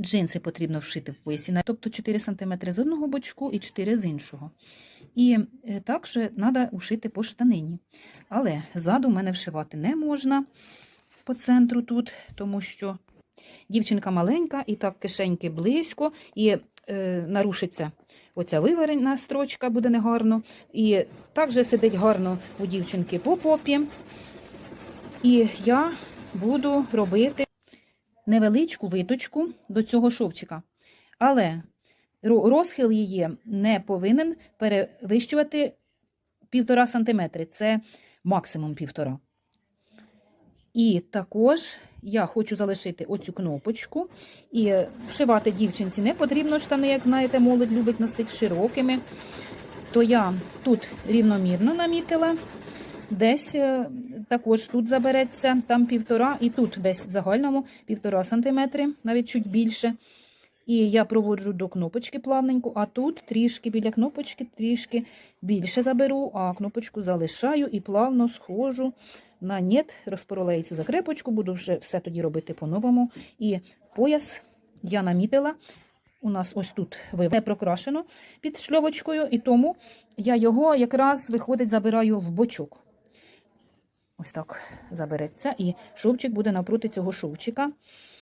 Джинси потрібно вшити в поясі, тобто 4 см з одного бочку і 4 з іншого. І е, також треба ушити по штанині. Але ззаду мене вшивати не можна по центру тут, тому що дівчинка маленька, і так кишеньки близько, і е, нарушиться оця виварена строчка, буде негарно. І також сидить гарно у дівчинки по попі. І я буду робити невеличку виточку до цього шовчика. Але розхил її не повинен перевищувати 1,5 см. Це максимум 1,5. І також я хочу залишити оцю кнопочку. І вшивати дівчинці не потрібно штани, як знаєте, молодь любить носити широкими. То я тут рівномірно намітила. Десь е, також тут забереться, там півтора, і тут десь в загальному півтора сантиметри, навіть чуть більше. І я проводжу до кнопочки плавненько, а тут трішки біля кнопочки трішки більше заберу, а кнопочку залишаю і плавно схожу на нет, розпорола цю закрепочку, буду вже все тоді робити по-новому. І пояс я намітила. У нас ось тут не прокрашено під шльовочкою, і тому я його якраз виходить, забираю в бочок. Ось так забереться, і шовчик буде навпроти цього шовчика.